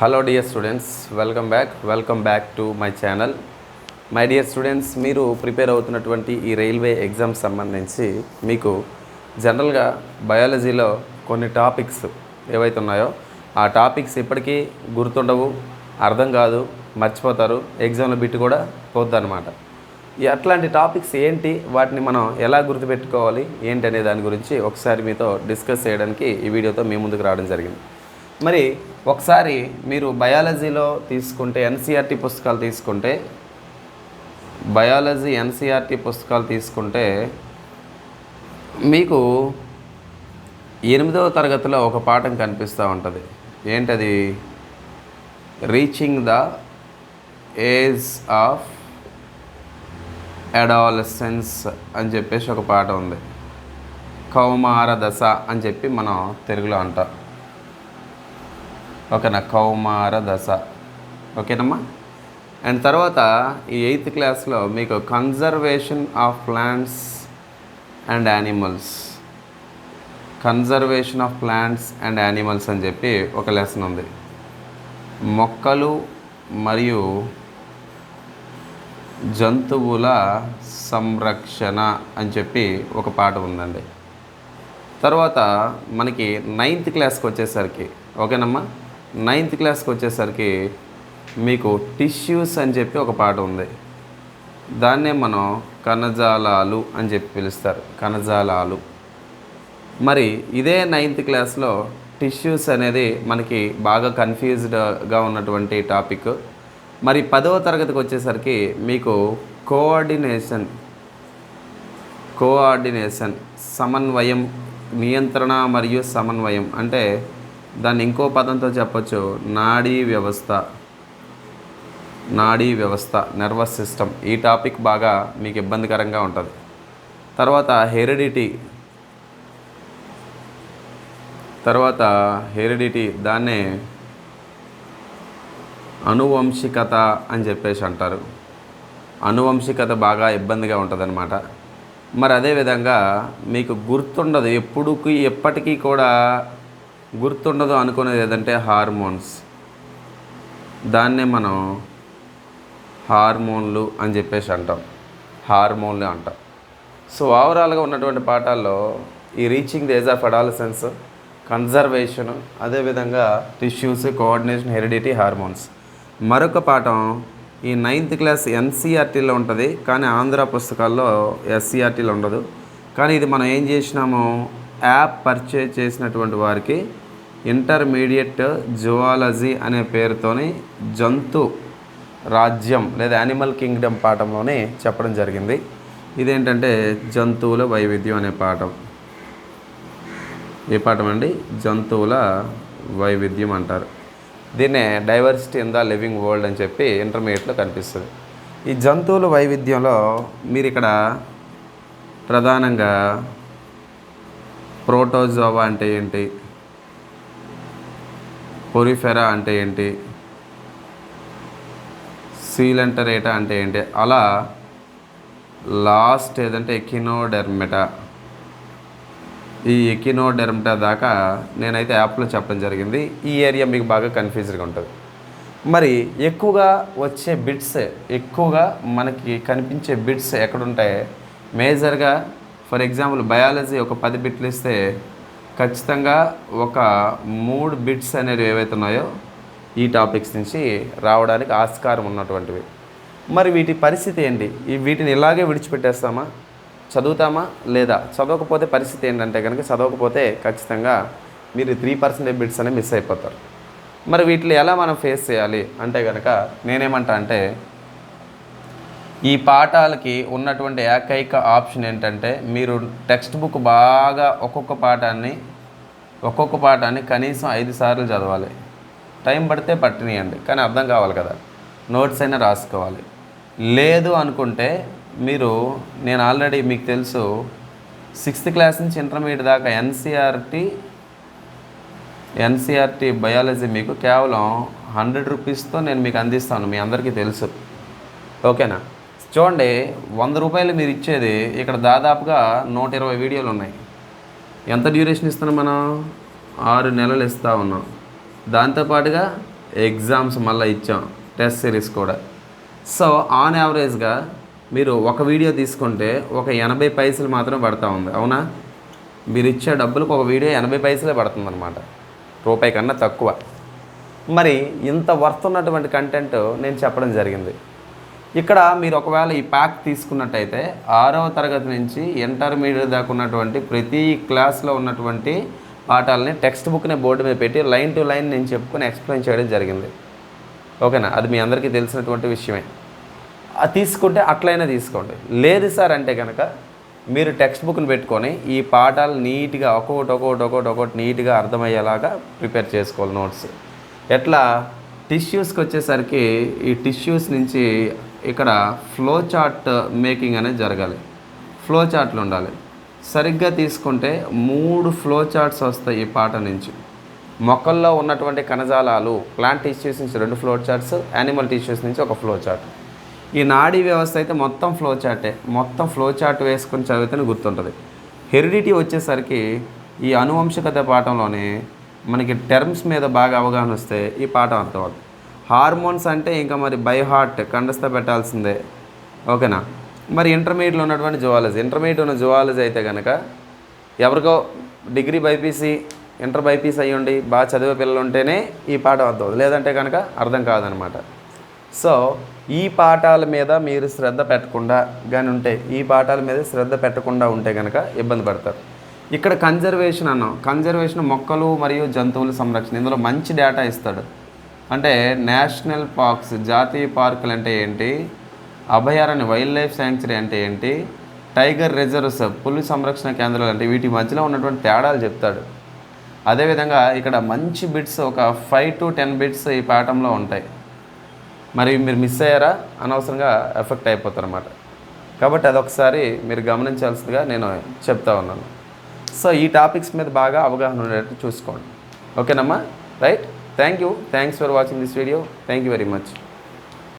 Hello dear students welcome back welcome back to my channel my dear students మీరు prepare అవుతున్నటువంటి ఈ railway exam సంబంధించి మీకు జనరల్గా బయాలజీలో కొన్ని టాపిక్స్ ఏవైతే ఉన్నాయో ఆ టాపిక్స్ ఇప్పటికీ గుర్తుండవు అర్థం కాదు మర్చిపోతారు ఎగ్జామ్లో బిట్టు కూడా పోద్దనమాట అట్లాంటి టాపిక్స్ ఏంటి వాటిని మనం ఎలా గుర్తుపెట్టుకోవాలి ఏంటి అనే దాని గురించి ఒకసారి మీతో డిస్కస్ చేయడానికి ఈ వీడియోతో మీ ముందుకు రావడం జరిగింది మరి ఒకసారి మీరు బయాలజీలో తీసుకుంటే ఎన్సీఆర్టీ పుస్తకాలు తీసుకుంటే బయాలజీ ఎన్సీఆర్టీ పుస్తకాలు తీసుకుంటే మీకు ఎనిమిదవ తరగతిలో ఒక పాఠం కనిపిస్తూ ఉంటుంది ఏంటది reaching the age of adolescence అని చెప్పేసి ఒక పాట ఉంది కౌమార దశ అని చెప్పి మనం తెలుగులో అంటాం ఓకేనా కౌమార దశ ఓకేనమ్మా అండ్ తర్వాత ఈ ఎయిత్ క్లాస్లో మీకు conservation of plants and animals conservation of plants and animals అని చెప్పి ఒక లెసన్ ఉంది మొక్కలు మరియు జంతువుల సంరక్షణ అని చెప్పి ఒక పాట ఉందండి తర్వాత మనకి నైన్త్ క్లాస్కి వచ్చేసరికి ఓకేనమ్మా నైన్త్ క్లాస్కి వచ్చేసరికి మీకు టిష్యూస్ అని చెప్పి ఒక పాట ఉంది దాన్నే మనం కణజాలాలు అని చెప్పి పిలుస్తారు కణజాలాలు మరి ఇదే నైన్త్ క్లాస్లో టిష్యూస్ అనేది మనకి బాగా కన్ఫ్యూజ్డ్గా ఉన్నటువంటి టాపిక్ మరి పదవ తరగతికి వచ్చేసరికి మీకు కోఆర్డినేషన్ కోఆర్డినేషన్ సమన్వయం నియంత్రణ మరియు సమన్వయం అంటే దాన్ని ఇంకో పదంతో చెప్పచ్చు నాడీ వ్యవస్థ నాడీ వ్యవస్థ నర్వస్ సిస్టమ్ ఈ టాపిక్ బాగా మీకు ఇబ్బందికరంగా ఉంటుంది తర్వాత హెరిడిటీ తర్వాత హెరిడిటీ దాన్నే అనువంశికత అని చెప్పేసి అంటారు అనువంశికత బాగా ఇబ్బందిగా ఉంటుందన్నమాట మరి అదేవిధంగా మీకు గుర్తుండదు ఎప్పుడుకి ఎప్పటికీ కూడా గుర్తుండదు అనుకునేది ఏదంటే హార్మోన్స్ దాన్నే మనం హార్మోన్లు అని చెప్పేసి అంటాం హార్మోన్లు అంటాం సో ఓవరాల్గా ఉన్నటువంటి పాఠాల్లో ఈ reaching the age of adolescence conservation అదేవిధంగా టిష్యూస్ కోఆర్డినేషన్ హెరిడిటీ హార్మోన్స్ మరొక పాఠం ఈ నైన్త్ క్లాస్ ఎన్సీఆర్టీలో ఉంటుంది కానీ ఆంధ్ర పుస్తకాల్లో ఎస్సీఆర్టీలో ఉండదు కానీ ఇది మనం ఏం చేసినాము యాప్ పర్చేజ్ చేసినటువంటి వారికి ఇంటర్మీడియట్ జువాలజీ అనే పేరుతోని జంతు రాజ్యం లేదా యానిమల్ కింగ్డమ్ పాఠంలోనే చెప్పడం జరిగింది ఇదేంటంటే జంతువుల వైవిధ్యం అనే పాఠం ఏ పాఠం అండి జంతువుల వైవిధ్యం అంటారు దీన్నే diversity in the living world అని చెప్పి ఇంటర్మీడియట్లో కనిపిస్తుంది ఈ జంతువుల వైవిధ్యంలో మీరు ఇక్కడ ప్రధానంగా ప్రోటోజోవా అంటే ఏంటి పొరిఫెరా అంటే ఏంటి సీలంటరేటా అంటే ఏంటి అలా లాస్ట్ ఏదంటే ఎకినోడెర్మటా ఈ ఎకినోడెర్మటా దాకా నేనైతే యాప్లో చెప్పడం జరిగింది ఈ ఏరియా మీకు బాగా కన్ఫ్యూజ్గా ఉంటుంది మరి ఎక్కువగా వచ్చే బిట్స్ ఎక్కువగా మనకి కనిపించే బిట్స్ ఎక్కడుంటాయి మేజర్గా ఫర్ ఎగ్జాంపుల్ బయాలజీ ఒక పది బిట్లు ఇస్తే ఖచ్చితంగా ఒక మూడు బిట్స్ అనేవి ఏవైతే ఉన్నాయో ఈ టాపిక్స్ నుంచి రావడానికి ఆస్కారం ఉన్నటువంటివి మరి వీటి పరిస్థితి ఏంటి ఈ వీటిని ఇలాగే విడిచిపెట్టేస్తామా చదువుతామా లేదా చదవకపోతే పరిస్థితి ఏంటంటే కనుక చదవకపోతే ఖచ్చితంగా మీరు త్రీ పర్సెంటేజ్ బిట్స్ అనేవి మిస్ అయిపోతారు మరి వీటిని ఎలా మనం ఫేస్ చేయాలి అంటే కనుక నేనేమంటా అంటే ఈ పాఠాలకి ఉన్నటువంటి ఏకైక ఆప్షన్ ఏంటంటే మీరు టెక్స్ట్ బుక్ బాగా ఒక్కొక్క పాఠాన్ని ఒక్కొక్క పాఠాన్ని కనీసం ఐదు సార్లు చదవాలి టైం పడితే పట్టినియండి కానీ అర్థం కావాలి కదా నోట్స్ అయినా రాసుకోవాలి లేదు అనుకుంటే మీరు నేను ఆల్రెడీ మీకు తెలుసు సిక్స్త్ క్లాస్ నుంచి ఇంటర్మీడియట్ దాకా ఎన్సీఆర్టీ ఎన్సీఆర్టీ బయాలజీ మీకు కేవలం హండ్రెడ్ రూపీస్తో నేను మీకు అందిస్తాను మీ అందరికీ తెలుసు ఓకేనా చూడండి వంద రూపాయలు మీరు ఇచ్చేది ఇక్కడ దాదాపుగా నూట ఇరవై వీడియోలు ఉన్నాయి ఎంత డ్యూరేషన్ ఇస్తున్నాం మనం ఆరు నెలలు ఇస్తూ ఉన్నాం దాంతోపాటుగా ఎగ్జామ్స్ మళ్ళీ ఇచ్చాం టెస్ట్ సిరీస్ కూడా సో ఆన్ యావరేజ్గా మీరు ఒక వీడియో తీసుకుంటే ఒక ఎనభై పైసలు మాత్రం పడతా ఉంది అవునా మీరు ఇచ్చే డబ్బులకు ఒక వీడియో ఎనభై పైసలే పడుతుంది అనమాట రూపాయి కన్నా తక్కువ మరి ఇంత వర్త్ ఉన్నటువంటి కంటెంట్ నేను చెప్పడం జరిగింది ఇక్కడ మీరు ఒకవేళ ఈ ప్యాక్ తీసుకున్నట్టయితే ఆరవ తరగతి నుంచి ఇంటర్మీడియట్ దాకా ఉన్నటువంటి ప్రతి క్లాస్లో ఉన్నటువంటి పాఠాలని టెక్స్ట్ బుక్ని బోర్డు మీద పెట్టి లైన్ టు లైన్ నేను చెప్పుకొని ఎక్స్ప్లెయిన్ చేయడం జరిగింది ఓకేనా అది మీ అందరికీ తెలిసినటువంటి విషయమే తీసుకుంటే అట్లయినా తీసుకోండి లేదు సార్ అంటే కనుక మీరు టెక్స్ట్ బుక్ని పెట్టుకొని ఈ పాఠాలు నీట్గా ఒక్కొక్కటి ఒక్కొక్కటి ఒక్కొక్కటి ఒక్కొక్కటి నీట్గా అర్థమయ్యేలాగా ప్రిపేర్ చేసుకోవాలి నోట్స్ ఎట్లా టిష్యూస్కి వచ్చేసరికి ఈ టిష్యూస్ నుంచి ఇక్కడ ఫ్లో చార్ట్ మేకింగ్ అనేది జరగాలి ఫ్లో చార్ట్లు ఉండాలి సరిగ్గా తీసుకుంటే మూడు ఫ్లో చార్ట్స్ వస్తాయి ఈ పాట నుంచి మొక్కల్లో ఉన్నటువంటి కణజాలాలు ప్లాంట్ టిష్యూస్ నుంచి రెండు ఫ్లో చార్ట్స్ యానిమల్ టిష్యూస్ నుంచి ఒక ఫ్లో చార్ట్ ఈ నాడీ వ్యవస్థ అయితే మొత్తం ఫ్లో చార్టే మొత్తం ఫ్లో చార్ట్ వేసుకుని చదివితేనే గుర్తుంటుంది హెరిడిటీ వచ్చేసరికి ఈ అనువంశికత పాఠంలోనే మనకి టర్మ్స్ మీద బాగా అవగాహన వస్తే ఈ పాఠం అర్థమవుతుంది హార్మోన్స్ అంటే ఇంకా మరి బై హార్ట్ కండస్థ పెట్టాల్సిందే ఓకేనా మరి ఇంటర్మీడియట్లో ఉన్నటువంటి జువాలజీ ఇంటర్మీడియట్ ఉన్న జువాలజీ అయితే కనుక ఎవరికో డిగ్రీ బైపీసీ ఇంటర్ బైపీసీ ఉండి బాగా చదివే పిల్లలు ఉంటేనే ఈ పాఠం అర్థం లేదంటే కనుక అర్థం కాదనమాట సో ఈ పాఠాల మీద మీరు శ్రద్ధ పెట్టకుండా కానీ ఉంటే ఈ పాఠాల మీద శ్రద్ధ పెట్టకుండా ఉంటే కనుక ఇబ్బంది పడతారు ఇక్కడ కన్జర్వేషన్ అన్నాం కన్జర్వేషన్ మొక్కలు మరియు జంతువుల సంరక్షణ ఇందులో మంచి డేటా ఇస్తాడు అంటే నేషనల్ పార్క్స్ జాతీయ పార్కులు అంటే ఏంటి అభయారణ్య వైల్డ్ లైఫ్ శాంక్చురీ అంటే ఏంటి టైగర్ రిజర్వ్స్ పులి సంరక్షణ కేంద్రాలు అంటే వీటి మధ్యలో ఉన్నటువంటి తేడాలు చెప్తాడు అదేవిధంగా ఇక్కడ మంచి బిట్స్ ఒక ఫైవ్ టు టెన్ బిట్స్ ఈ పాఠంలో ఉంటాయి మరి మీరు మిస్ అయ్యారా అనవసరంగా ఎఫెక్ట్ అయిపోతారన్నమాట కాబట్టి అదొకసారి మీరు గమనించాల్సిందిగా నేను చెప్తా ఉన్నాను సో ఈ టాపిక్స్ మీద బాగా అవగాహన ఉండేటట్టు చూసుకోండి ఓకేనమ్మా right Thank you. Thanks for watching this video. Thank you very much.